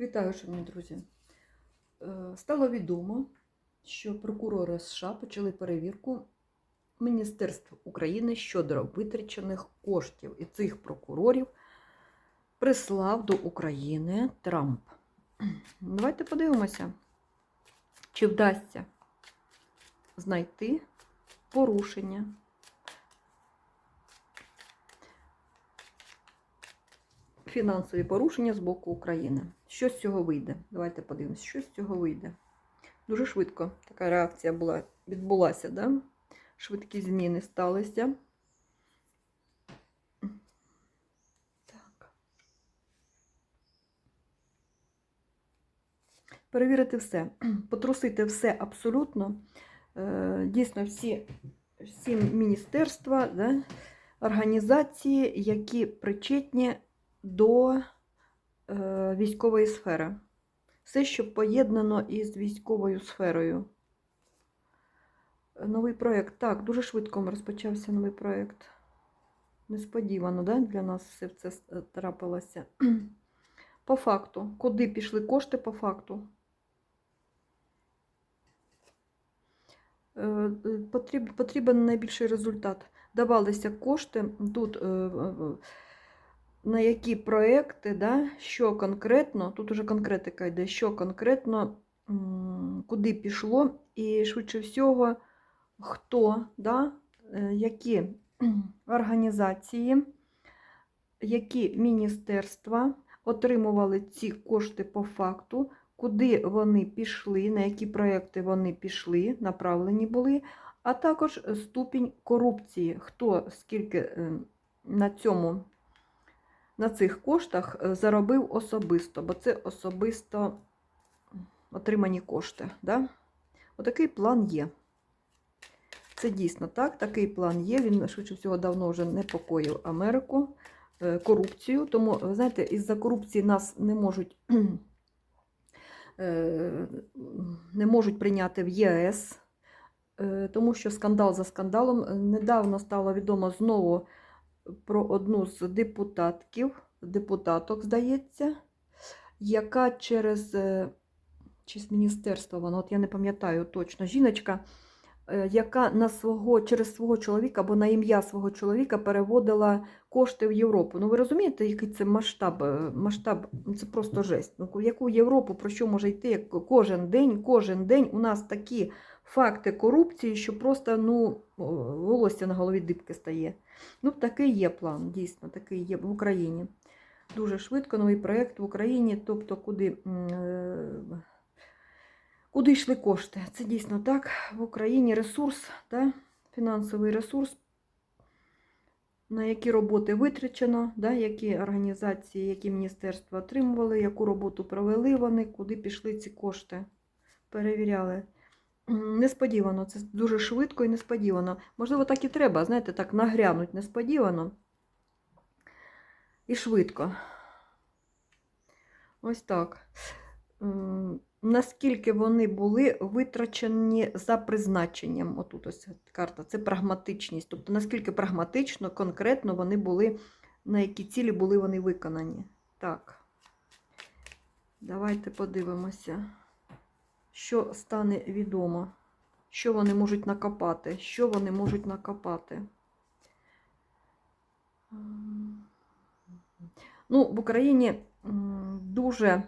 Вітаю, шановні друзі. Е, Стало відомо, що прокурори США почали перевірку Міністерств України щодо витрачених коштів. І цих прокурорів прислав до України Трамп. Давайте подивимося, чи вдасться знайти порушення. Фінансові порушення з боку України. Що з цього вийде? Давайте подивимось, що з цього вийде. Дуже швидко така реакція була, відбулася, да? швидкі зміни сталися. Так. Перевірити все, потрусити все абсолютно. Е, Дійсно, всі, всі міністерства, да? організації, які причетні до військової сфери. Все, що поєднано із військовою сферою. Е, Новий проєкт. Так, дуже швидко розпочався новий проєкт. Несподівано, да? для нас все це трапилося. По факту, куди пішли кошти по факту? Е, е, потріб- Потрібен найбільший результат. Давалися кошти тут. На які проекти, да, що конкретно, тут уже конкретика йде, що конкретно, куди пішло, і швидше всього, хто, да, е, які організації, які міністерства отримували ці кошти по факту, куди вони пішли, на які проекти вони пішли, направлені були, а також ступінь корупції, хто скільки е, на цьому на цих коштах е, заробив особисто, бо це особисто отримані кошти. Да? Отакий план є. Це дійсно так, такий план є. Він, швидше всього, давно вже непокоїв Америку, е, корупцію. Тому, ви знаєте, із-за корупції нас не можуть, е, не можуть прийняти в ЄС, тому що скандал за скандалом. Недавно стало відомо знову про одну з депутатків, депутаток, здається, яка через е, чи з міністерства вона, от я не пам'ятаю точно, жіночка, яка на свого, через свого чоловіка або на ім'я свого чоловіка переводила кошти в Європу. Ну ви розумієте, який це масштаб? е, масштаб ну, це просто жесть. Ну, яку Європу про що може йти кожен день, кожен день у нас такі факти корупції, що просто ну, волосся на голові дибки стає. Ну, такий є план, дійсно, такий є в Україні. Дуже швидко новий проєкт в Україні, тобто куди, е, куди йшли кошти. Це дійсно так. В Україні ресурс, да, фінансовий ресурс, на які роботи витрачено, да, які організації, які міністерства отримували, яку роботу провели вони, куди пішли ці кошти. Перевіряли. Несподівано, це дуже швидко і несподівано. Можливо, так і треба, знаєте, так нагрянуть несподівано і швидко. Ось так. Наскільки вони були витрачені за призначенням? Отут ось карта, це прагматичність. Тобто, наскільки прагматично, конкретно вони були, на які цілі були вони виконані. Так. Давайте подивимося що стане відомо, що вони можуть накопати, що вони можуть накопати. Ем, Ну, в Україні дуже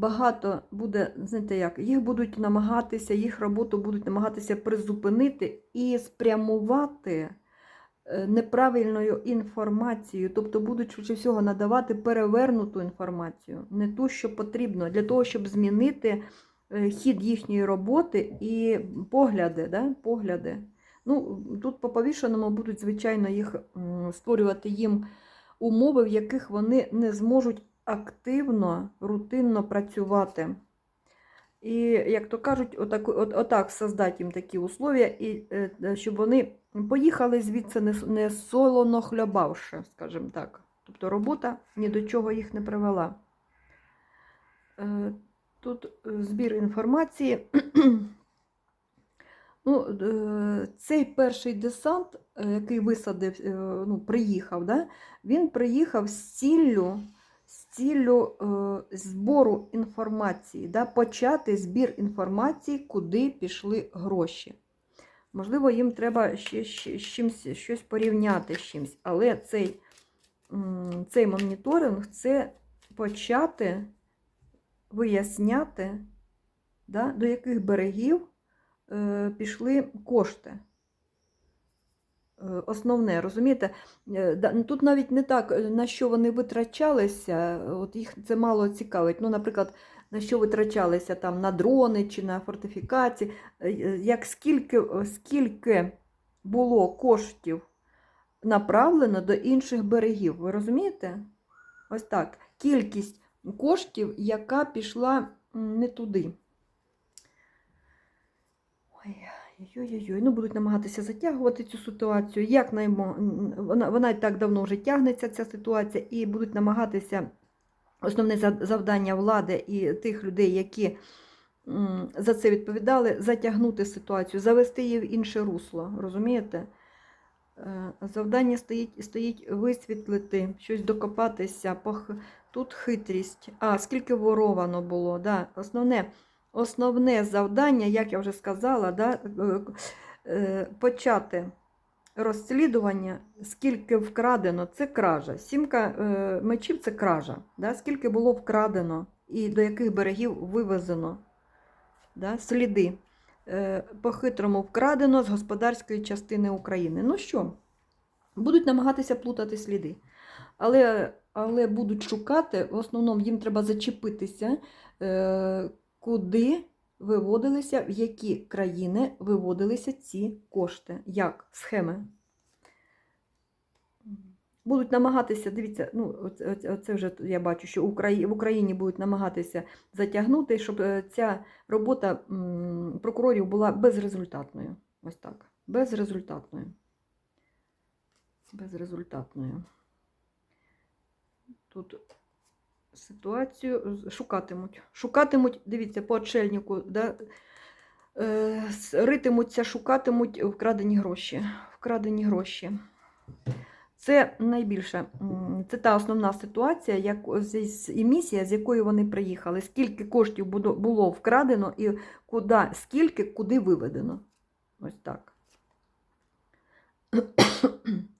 багато буде, знаєте як, їх будуть намагатися, їх роботу будуть намагатися призупинити і спрямувати е, неправильною інформацією, тобто будуть швидше всього надавати перевернуту інформацію, не ту, що потрібно, для того, щоб змінити е, хід їхньої роботи і погляди. Да? погляди. Ну, тут по повішеному будуть, звичайно, їх створювати їм умови, в яких вони не зможуть активно, рутинно працювати. І, як то кажуть, отак, от, отак создати їм такі условия, і, е, е, щоб вони поїхали звідси не, не солоно хлябавши, скажімо так. Тобто робота ні до чого їх не привела. Е, Тут збір інформації. Ну, цей перший десант, який висадив, ну, приїхав, да, він приїхав з ціллю, ціллю е, збору інформації, да, почати збір інформації, куди пішли гроші. Можливо, їм треба ще, ще, з чимсь, щось порівняти з чимось, але цей, цей моніторинг це почати виясняти, да, до яких берегів е, пішли кошти. Основне, розумієте? Е, ну, Тут навіть не так, е, на що вони витрачалися, от їх це мало цікавить. Ну, наприклад, на що витрачалися там на дрони чи на фортифікації, Е, як скільки, скільки було коштів направлено до інших берегів. Ви розумієте? Ось так. Кількість коштів, яка пішла не туди. Ой, ой-ой-ой, ну будуть намагатися затягувати цю ситуацію. Як наймо... вона, вона і так давно вже тягнеться, ця ситуація, і будуть намагатися основне завдання влади і тих людей, які за це відповідали, затягнути ситуацію, завести її в інше русло. Розумієте? Е, Завдання стоїть, стоїть висвітлити, щось докопатися. Тут хитрість. А, скільки воровано було. Да. Основне, основне завдання, як я вже сказала, да, е, е, почати розслідування, скільки вкрадено, це кража. Сімка е, мечів це кража. Да? Скільки було вкрадено і до яких берегів вивезено да? сліди. По-хитрому вкрадено з господарської частини України. Ну що, будуть намагатися плутати сліди. Але, але будуть шукати, в основному їм треба зачепитися, куди виводилися, в які країни виводилися ці кошти, як схеми. Будуть намагатися, дивіться, ну, оце вже я бачу, що в Україні будуть намагатися затягнути, щоб е, ця робота прокурорів була безрезультатною. Ось так. Безрезультатною. Безрезультатною. Тут ситуацію шукатимуть. Шукатимуть, дивіться, по отшельнику, да, е, ритимуться, шукатимуть вкрадені гроші. Вкрадені гроші. Це найбільше, це та основна ситуація, як, і місія, з якою вони приїхали. Скільки коштів було вкрадено і куди, скільки, куди виведено. Ось так.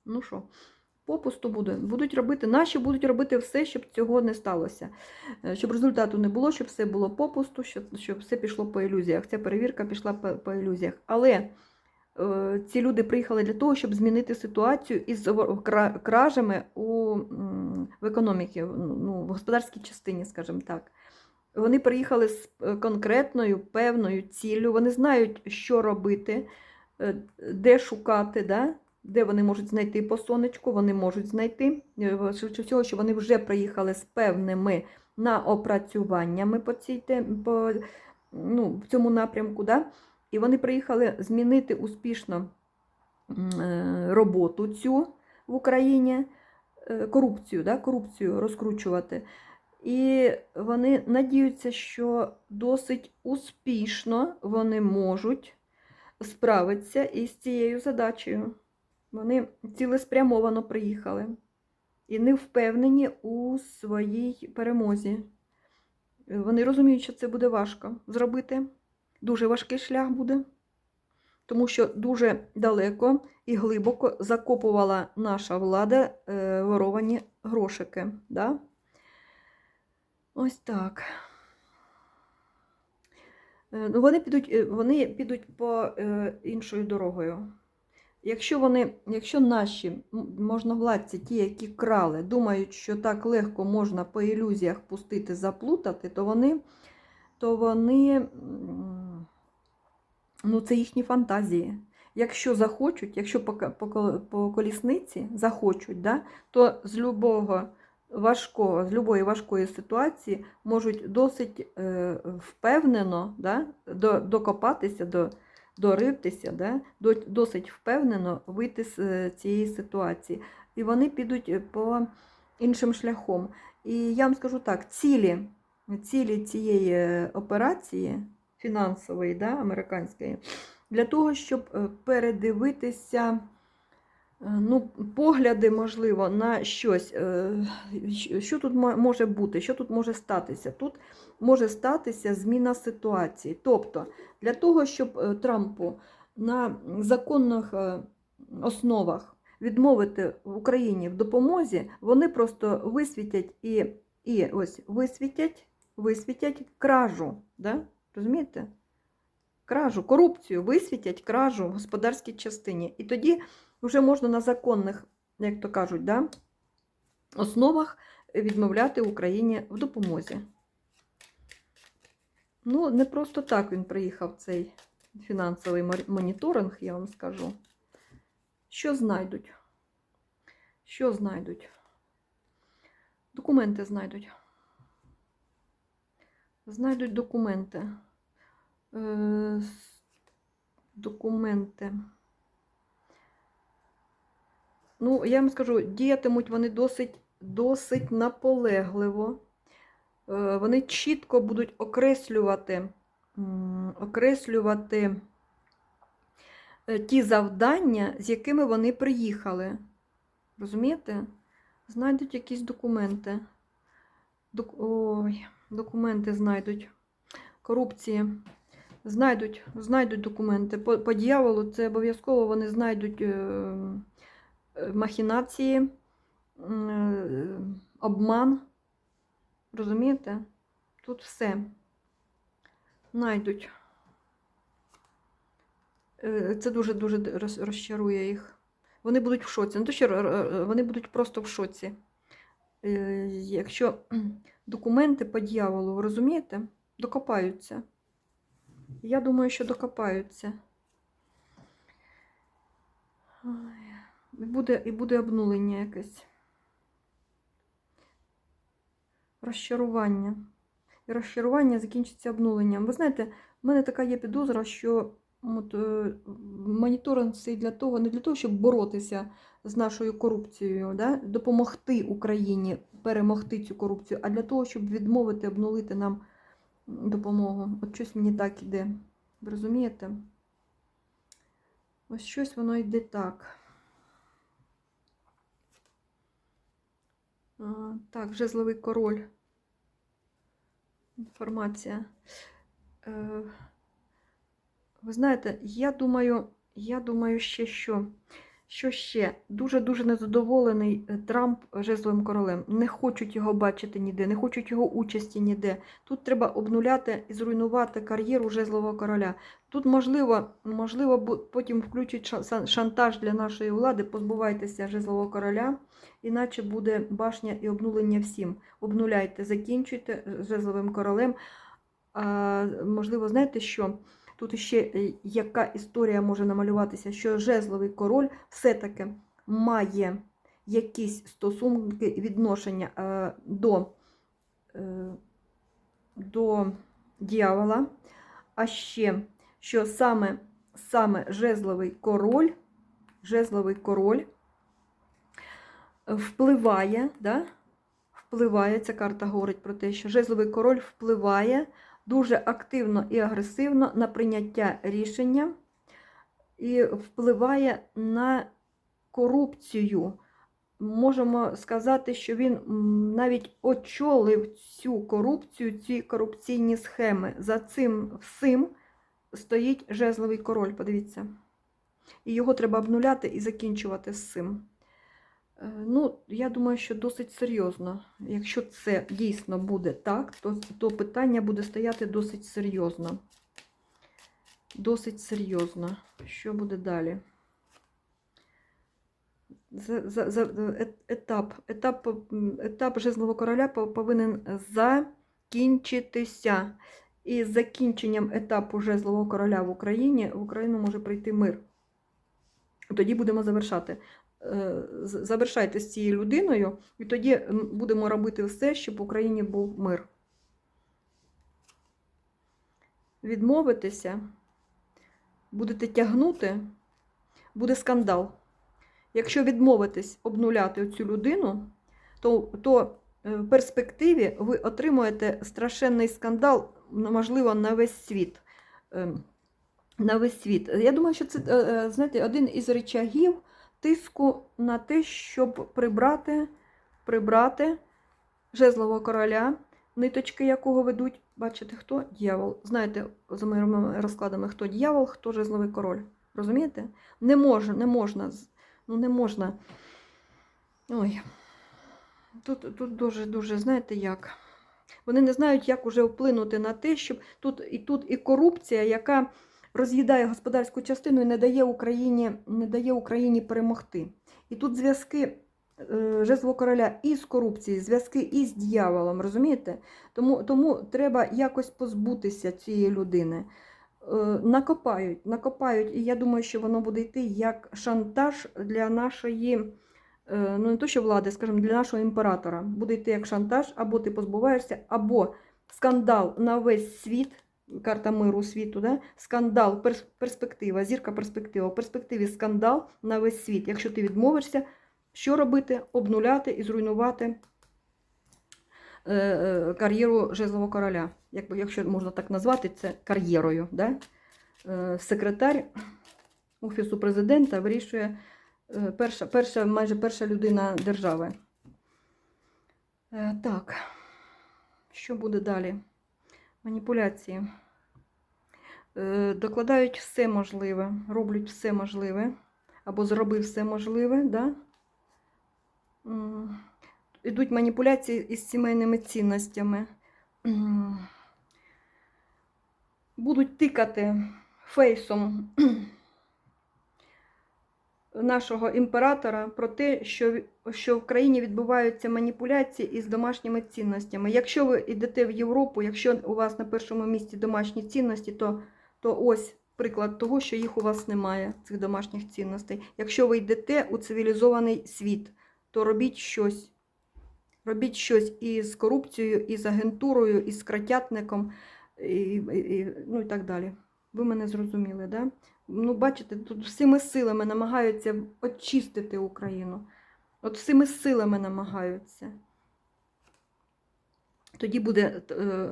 ну що, попусту буде. Будуть робити, наші будуть робити все, щоб цього не сталося. Е, Щоб результату не було, щоб все було попусту, щоб, щоб все пішло по ілюзіях. Ця перевірка пішла по, по ілюзіях. Але е, ці люди приїхали для того, щоб змінити ситуацію із кражами у, в економіці, ну, в господарській частині, скажімо так. Вони приїхали з е, конкретною певною ціллю. Вони знають, що робити, е, де шукати, да? Де вони можуть знайти по сонечку, вони можуть знайти. Швидше всього, що вони вже приїхали з певними наопрацюваннями по по, ну, в цьому напрямку. Да? І вони приїхали змінити успішно е, роботу цю в Україні, е, корупцію, да? корупцію розкручувати. І вони надіються, що досить успішно вони можуть справитися із цією задачею. Вони цілеспрямовано приїхали і не впевнені у своїй перемозі. Вони розуміють, що це буде важко зробити. Дуже важкий шлях буде, тому що дуже далеко і глибоко закопувала наша влада е, воровані грошики. Да? Ось так. Е, Ну, вони підуть, е, вони підуть по е, іншою дорогою. Якщо вони, якщо наші можновладці, ті, які крали, думають, що так легко можна по ілюзіях пустити, заплутати, то вони, то вони ну, це їхні фантазії. Якщо захочуть, якщо по, по, по колісниці захочуть, да, то з любого важкого, з любої важкої ситуації можуть досить е, впевнено да, до, докопатися, до, доритися, да, досить впевнено вийти з е, цієї ситуації. І вони підуть е, по іншим шляхом. І я вам скажу так: цілі, цілі цієї е, операції фінансової, да, американської, для того, щоб передивитися ну, погляди, можливо, на щось. Е, Що тут може бути? Що тут може статися? Тут може статися зміна ситуації. Тобто, для того, щоб е, Трампу на законних е, основах відмовити Україні в допомозі, вони просто висвітять і, і ось висвітять, висвітять кражу. Да? Розумієте? Кражу, корупцію, висвітять кражу в господарській частині. І тоді вже можна на законних, як то кажуть, да, основах відмовляти Україні в допомозі. Ну, не просто так він приїхав цей фінансовий моніторинг, я вам скажу. Що знайдуть? Що знайдуть? Документи знайдуть. Знайдуть документи. Е, документи. Ну, я вам скажу, діятимуть вони досить, досить наполегливо. Е, Вони чітко будуть окреслювати, окреслювати е, ті завдання, з якими вони приїхали. Розумієте? Знайдуть якісь документи. Док... Ой, документи знайдуть. Корупції. Знайдуть, знайдуть документи. По, по дьяволу це обов'язково вони знайдуть. Е... махінації, е, обман. Розумієте? Тут все знайдуть. Е, Це дуже-дуже розчарує їх. Вони будуть в шоці. Не то, що вони будуть просто в шоці. Е, Якщо документи по дьяволу, розумієте, докопаються. Я думаю, що докопаються. Ой. Буде, і буде обнулення якесь. Розчарування. І розчарування закінчиться обнуленням. Ви знаєте, в мене така є підозра, що от, е, моніторинг цей для того, не для того, щоб боротися з нашою корупцією, да? допомогти Україні перемогти цю корупцію, а для того, щоб відмовити, обнулити нам допомогу. От щось мені так іде. Ви розумієте? Ось щось воно йде так. Так, жезловий король. Інформація. Е, Ви знаєте, я думаю, я думаю ще що. Що ще? Дуже-дуже незадоволений е, Трамп жезловим королем. Не хочуть його бачити ніде, не хочуть його участі ніде. Тут треба обнуляти і зруйнувати кар'єру жезлового короля. Тут, можливо, можливо, потім сан- шантаж для нашої влади, позбувайтеся жезлового короля, іначе буде башня і обнулення всім. Обнуляйте, закінчуйте з жезловим королем. А, можливо, знаєте що? Тут ще е, яка історія може намалюватися, що жезловий король все-таки має якісь стосунки відношення е, до, е, до дьявола, а ще що саме, саме жезловий король, жезловий король впливає, да? впливає, ця карта говорить про те, що жезловий король впливає дуже активно і агресивно на прийняття рішення і впливає на корупцію. Можемо сказати, що він навіть очолив цю корупцію, ці корупційні схеми. За цим всім стоїть жезловий король, подивіться. І його треба обнуляти і закінчувати з цим. Е, Ну, я думаю, що досить серйозно. Якщо це дійсно буде так, то, то питання буде стояти досить серйозно. Досить серйозно. Що буде далі? За, за, за, е- етап, етап, етап жезлового короля повинен закінчитися. І з закінченням етапу жезлового короля в Україні в Україну може прийти мир. Тоді будемо завершати. Завершайте з цією людиною, і тоді будемо робити все, щоб в Україні був мир. Відмовитися, будете тягнути, буде скандал. Якщо відмовитись обнуляти цю людину, то, то е, в перспективі ви отримуєте страшенний скандал, можливо, на весь світ. Ем, На весь світ. Я думаю, що це, е, е, знаєте, один із речагів тиску на те, щоб прибрати, прибрати жезлового короля, ниточки якого ведуть. Бачите, хто? Дьявол. Знаєте, за моїми розкладами, хто дьявол, хто жезловий король. Розумієте? Не може, не можна. Ну, не можна. Ой. Тут, тут дуже, дуже, знаєте як? Вони не знають, як уже вплинути на те, щоб тут і тут і корупція, яка роз'їдає господарську частину і не дає Україні, не дає Україні перемогти. І тут зв'язки е, жезлового короля і з корупцією, зв'язки і з дьяволом, розумієте? Тому, тому треба якось позбутися цієї людини. Е, накопають, накопають, і я думаю, що воно буде йти як шантаж для нашої, ну не то що влади, скажімо, для нашого імператора. Буде йти як шантаж, або ти позбуваєшся, або скандал на весь світ, карта миру світу, да? скандал, перспектива, зірка перспектива. В перспективі скандал на весь світ. Якщо ти відмовишся, що робити? Обнуляти і зруйнувати е, е, кар'єру жезлового короля. Якщо можна так назвати, це кар'єрою. Да? Е, Секретар Офісу президента вирішує е, перша, перша, майже перша людина держави. Е, Так, що буде далі? Маніпуляції. Е, Докладають все можливе, роблять все можливе, або зробив все можливе, да? М, Ідуть маніпуляції із сімейними цінностями. Будуть тикати фейсом нашого імператора про те, що, що в країні відбуваються маніпуляції із домашніми цінностями. Якщо ви йдете в Європу, якщо у вас на першому місці домашні цінності, то, то ось приклад того, що їх у вас немає, цих домашніх цінностей. Якщо ви йдете у цивілізований світ, то робіть щось. Робіть щось із корупцією, із агентурою, із кратятником, і, і, і, ну і так далі. Ви мене зрозуміли, да? Ну, бачите, тут всіми силами намагаються очистити Україну. От всіми силами намагаються. Тоді буде, е,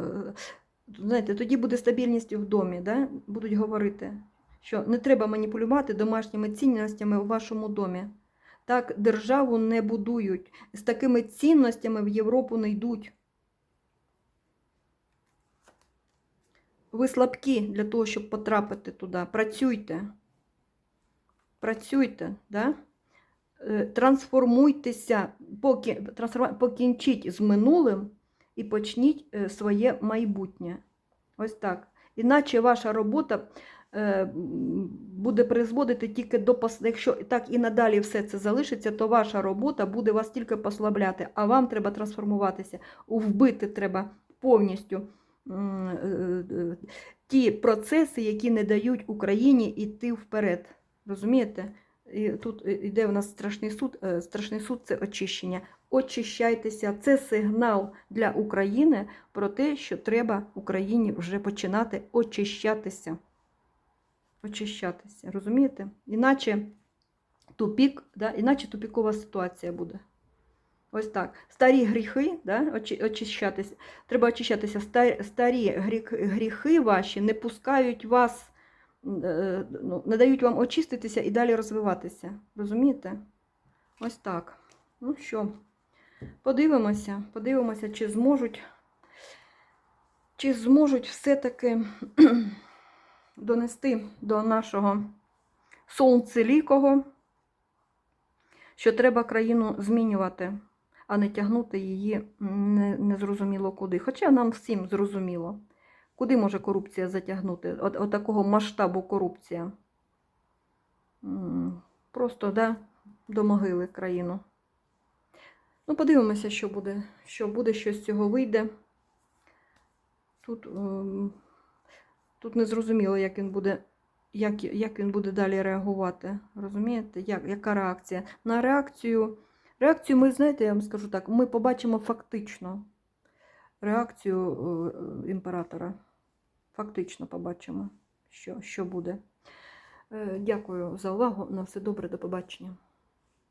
знаєте, тоді буде стабільність в домі, да? будуть говорити, що не треба маніпулювати домашніми цінностями у вашому домі. Так державу не будують. З такими цінностями в Європу не йдуть. Ви слабкі для того, щоб потрапити туди. Працюйте. Працюйте, да? Е, трансформуйтеся, поки, трансформа- покінчіть з минулим і почніть е, своє майбутнє. Ось так. Іначе ваша робота е, буде призводити тільки до. Якщо так і надалі все це залишиться, то ваша робота буде вас тільки послабляти, а вам треба трансформуватися. Вбити треба повністю ті процеси, які не дають Україні йти вперед. Розумієте? І тут е, йде у нас страшний суд. Е, Страшний суд це очищення. Очищайтеся. Це сигнал для України про те, що треба Україні вже починати очищатися. Очищатися. Розумієте? Іначе тупік, да? іначе тупікова ситуація буде. Ось так. Старі гріхи, да? очищатися. Треба очищатися. Старі гріхи ваші не пускають вас, е, ну, не дають вам очиститися і далі розвиватися. Розумієте? Ось так. Ну що, подивимося, подивимося, чи зможуть, чи зможуть все-таки донести до нашого сонцелікого, що треба країну змінювати, а не тягнути її не- незрозуміло куди. Хоча нам всім зрозуміло, куди може корупція затягнути, от, от такого масштабу корупція. Просто да, до могили країну. Ну, подивимося, що буде, що буде, що з цього вийде. Тут, ем, тут не як він буде, як, як він буде далі реагувати. Розумієте, як, яка реакція? На реакцію, реакцію ми, знаєте, я вам скажу так, ми побачимо фактично реакцію е, імператора. Фактично побачимо, що, що буде. Е, Дякую за увагу. На все добре, до побачення.